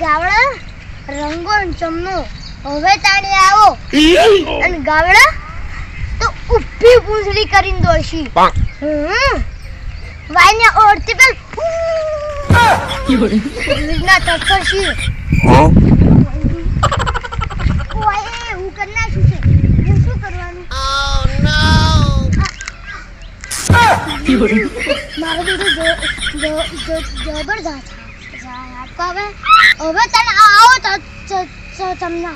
ગાવડા રંગો ચમનો. હવે તાણે આવો. અને ગાવડા તો ઊભી પૂંછડી કરીને દોશી વાયને ઓળતી પેલ ના ઓય હું કરી નાખ્યું છે. શું કરવાનું? બેટો જ- જબરદસ્ત હવે હવે તને આવો તો તમને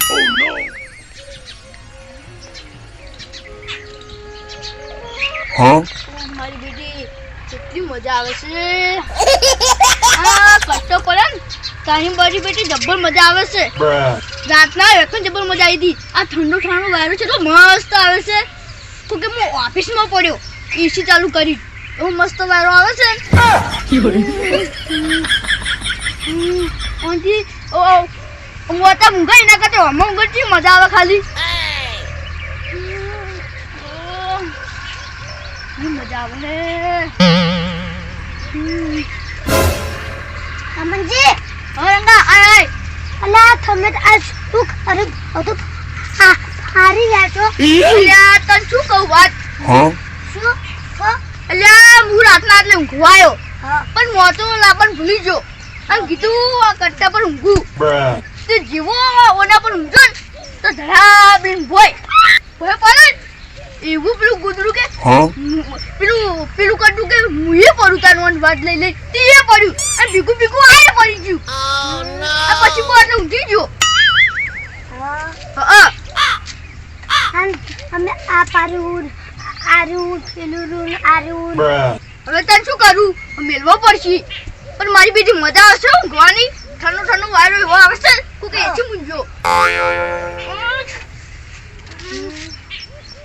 મારી બેટી કેટલી મજા આવે છે. આ કટ્ટો પડે ને તારી મારી બેટી જબ્બર મજા આવે છે. રાતના વેકન જબ્બર મજા આવી હતી આ ઠંડો ઠંડો વાયરો છે તો મસ્ત આવે છે. તો કે હું ઓફિસમાં પડ્યો. એસી ચાલુ કરી? હું મસ્ત વાયરો આવે છે? હું હતા ઊંઘાઈ ના કરતે હમણાં ઊંઘર મજા આવે ખાલી. મજા આવે હે અમનજી! ઓરંગા આય આય. અલા તમે આ શું કરે બધું હા હારી ગયા છો. તને શું કહું વાત? Huh? અલ્યા હું રાતના એટલે ઊંઘવા આવ્યો હા. પણ મોતો લાવવાનું ભૂલી ગયો. અને કીધું આ કરતા પણ ઊંઘું. તે જીવો ઓના પણ ઊંઘો ને તો બેન ભોય. ભોય પડે એવું પેલું ગુદરું કે પેલું પેલું કરતું કે મુએ પડું તારું વાત લઈ લઈ તે પડ્યું. અને ભીગું ભીગું આને પડી ગયું. પછી હું એટલે ઊંઘી ગયો. હા. હા. અમે આ પારું આરું પેલું આરું. હવે તને શું કરું? મેળવો પડશે. પણ મારી બીજી મજા આવશે ઊંઘવાની ઠંડો ઠંડો વાયરો એવો આવશે તું કે એથી મૂંઝો.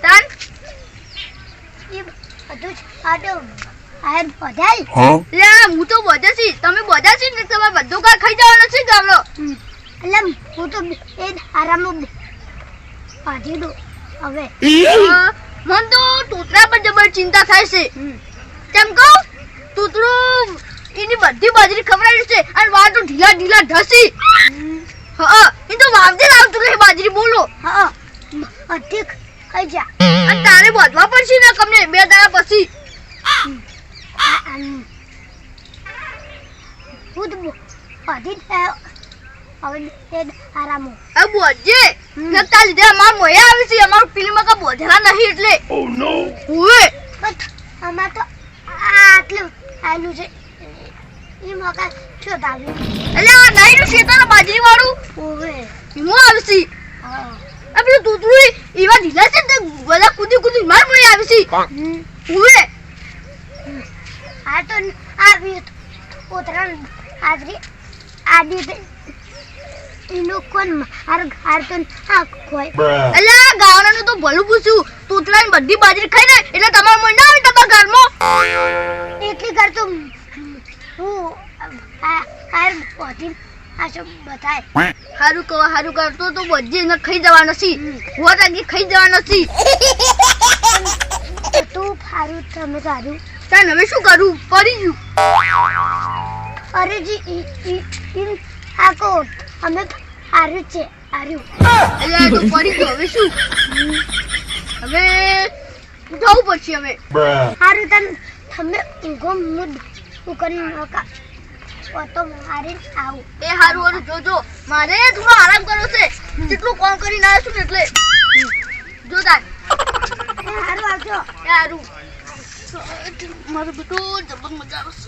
તન? બધું આડો. આ બધાય? લે હું તો બોજા છી. તમે બધા છી ને તમારે બધું કાંઈ ખાઈ જવાનું છે ગામડો એટલે હું તો એ આરામ પાછી દો હવે. મન તો તૂતરા પર જબર ચિંતા થાય છે. કેમ કહું? તૂતરું એની બધી બાજરી ખવડાવી છે અને વાર તો ઢીલા ઢીલા ઢસી. હા એ તો વાવજે આવતું રહે બાજરી બોલો. હા અધિક ખાઈ જા. અને તારે બોધવા પડશે ને કમને બે દાડા પછી. હું તો થયો હવે એ આરામ આ બોધજે હમ. નકતા લીધે અમાર મોયા આવી છે. અમારું પેલીમાં કા બોધેલા નહીં એટલે. Oh no. હુએ. આ તો આટલું આવેલું છે. એ મકા છો દાવ્યું એટલે આ નાઈનું શેતાના બાજરી વાળું ઓવે હું આવશે. હા. આ પેલું તૂતરું એવા ઢીલા છે ને તે બધા કૂદી કૂદી માર મળી આવી છે. હુએ. આ તો આવ્યું ઉતરણ હાજરી તે એનું કોણ હાર હાર તો આ કોઈ Bruh. એટલે આ ગાવડાનું તો ભલું પૂછ્યું. તૂતરાની બધી બાજરી ખાઈ ને એટલે તમારા મોય ના આવે તમારા ઘરમાં? એટલી કરતો હું હાર પહોંચી આ બતાય હારું કહો હારું કરતો તો બધી એને ખાઈ જવા નથી હમ. હોત ખાઈ જવા નથી તું ફારું તમે સારું. તાન હવે શું કરું? પડી ગયું. અરે જી ઈ ઈ ઈ આ કો અમે હારું છે હારું એટલે તો પડી ગયો. હવે શું? હવે જવું પડશે હવે. હારું તમે તમે ઊંઘો મૂડ હું કરી નકા તો મારી આવું. એ હારું હારું જોજો. મારે થોડો આરામ કરવો છે. જેટલું કોણ કરીને આવ્યો છું ને એટલે. જો તાન એ હારું આવજો. એ હારું. મારું બેટો જબર મજા આવશે.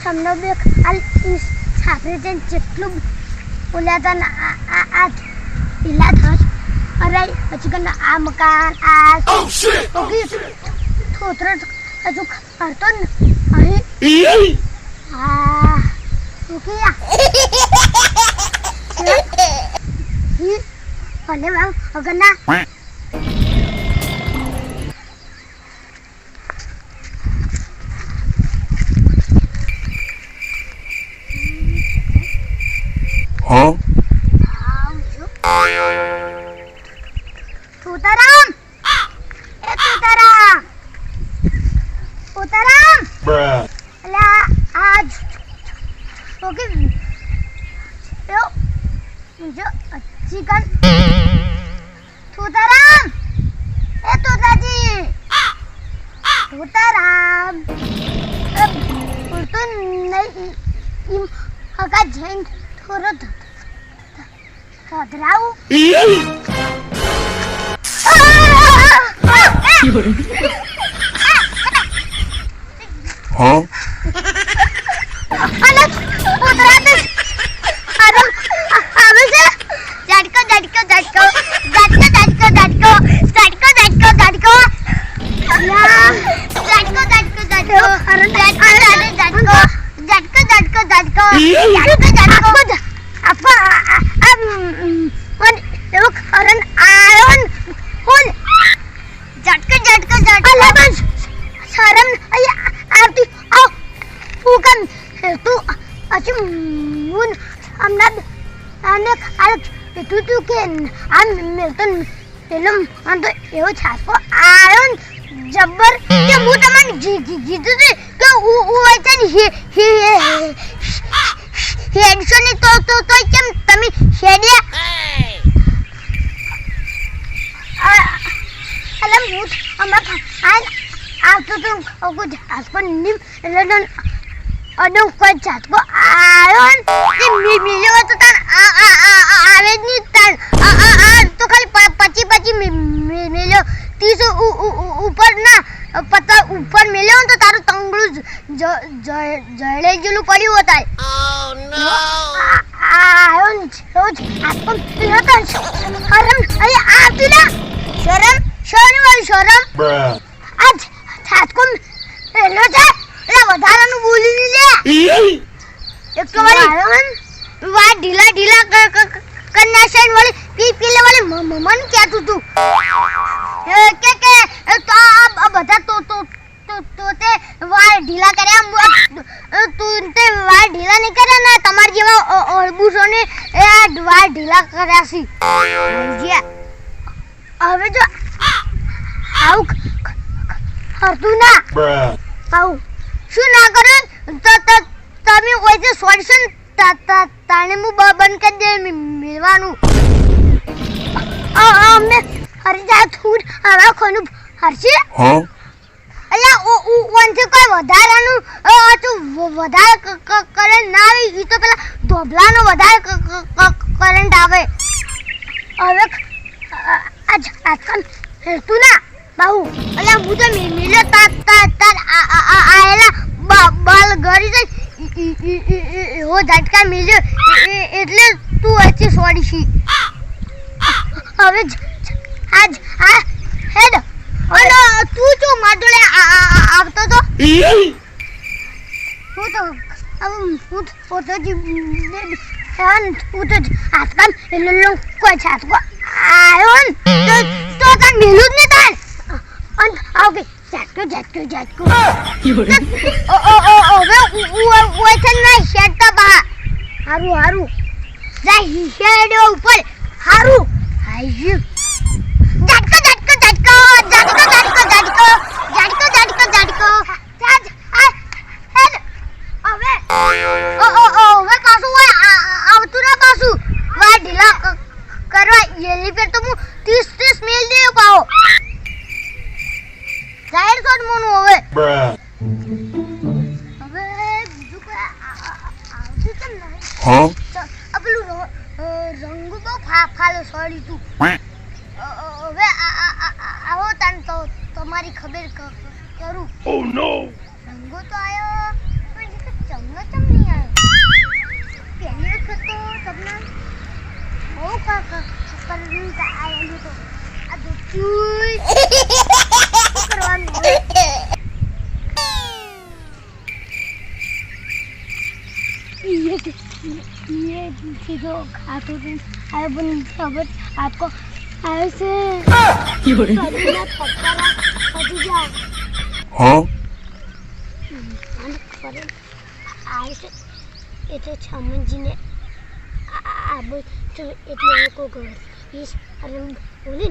તમને બે હાલ સાપરે જઈને જેટલું બોલ્યા હતા આ ઢીલા થશ અરે પછી કે આ મકાન આ થોતરો હજુ કરતો ને અહીં હા ઓકે અને અગરના Bruh. આજ ઓકે યો જો ચિકન તુતારામ એ તુતાજી તુતારામ બોલતો નહીં હકા જૈન થોડો ધધરાવું Huh? અને કૂતરાને આરો આવે છે ઝાટકો ઝાટકો ઝાટકો ઝાટકો ઝાટકો ઝાટકો ઝાટકો ઝાટકો ઝાટકો યા ઝાટકો ઝાટકો ઝાટકો અરે ઝાટકો ઝાટકો ઝાટકો ઝાટકો ઝાટકો ઝાટકો ઝાટકો આપા આમ મન એવો કરન આયો ને હોલ ઝાટકો ઝાટકો ઝાટકો અલા બસ શરમ અહીંયા આવતી આવ તું કેમ તું અચી મુન હમણાં આને કાલ તું તું કે આમ મિલ્ટન ફિલ્મ આમ તો એવો છાપો આવ્યો ને જબ્બર કે હું તમને કીધું છે કે હું હું હે હે હેડશો ને તો તો તો કેમ તમે હેડ્યા અલા હું આ આવતો તો ઝાટકો નીમ એટલે અને ઉપર ઝાટકો આવ્યો ને તે મિલ્યો તો તાન આવે જ નહીં તાન આ તો ખાલી પચી પછી મિલ્યો. ત્રીસ ઉપર ના પતા ઉપર મિલ્યો તો તારું તંગળું જળે જેલું પડ્યું હતા oh, આવ્યો ને રોજ આપણ પીયો તાન શરમ. અરે આ પીલા શરમ? શરમ? શરમ આજ ઝાટકો મેલો છે એટલે વધારાનું બોલી ની લે એક તો વાળી વા ઢીલા ઢીલા ક- ક- ક- કન્યાશન વાળી પી પીલે વાળી કહેતું તું. કે કે તો આ આ બધા તો તો તો તો તે વાળ ઢીલા કર્યા તું તે વાર ઢીલા નહીં કર્યા ને તમાર જેવા અળબુસોને એ આ વાળ ઢીલા કર્યા છે. હવે જો આવું કરતું ના. આવું. શું ના કરું? તો તો તમે કોઈ જે સોલ્યુશન તાણે હું બંધ કરી દે મેળવાનું. મિલવાનું આ આ અમે હરી જા થૂર આવા ખોનું હરશે? અલ્યા ઓ ઓ વનથી કોઈ વધારાનું તો વધારે કરંટ ના આવે ઈ તો પેલા ધોબલાનો વધારે કરંટ આવે. હવે આજ આજકાલ હેતું ના. બહુ. અલા, હું તો મિલે તાર તાર તાર આયેલા બાલ ગરી જઈ હો ઝટકા મિલે એટલે તું હજી સોડી છી હવે આજ, આ, હેડ. અલો, તું જો માડોળે આવતો તો. હું તો હું પોતે જ હું તો આજકાલ લોકો છે આજકાલ આવ્યો ને, તો તને મિલું જ ને તાર અને આવ કે ઝાટકો ઝાટકો ઝાટકો ઓ ઓ ઓ ઓ હવે ઉ ઉ છે ના શેડતા બા હારું હારું જા હિશેડો ઉપર હારું હાઈ ઝાટકો ઝાટકો ઝાટકો ઝાટકો ઝાટકો ઝાટકો ઝાટકો ઝાટકો ઝાટકો ચાજ આ હેડ હવે ઓ ઓ ઓ હવે પાછું હોય આવતું ના પાછું વા ઢીલા કરવા એલી પર તો હું ત્રીસ ત્રીસ મેલ દે પાઓ Bruh. Huh? રંગો બહુ ફાલો તમારી ખબર કરું રંગો તો આયો પણ ચમનો ચમ આવ્યો પહેલી તો તમને બહુ કરવું આવેલું તો આ દુચ્યું ये सीधो खाते थे अरे बन खबर आपको ऐसे पसीना थपथपा पसी जाए Huh? અને ખબર આ છે એટલે છમનજીને આ બધું એટલે લોકો ઘર ઈશ અને બોલે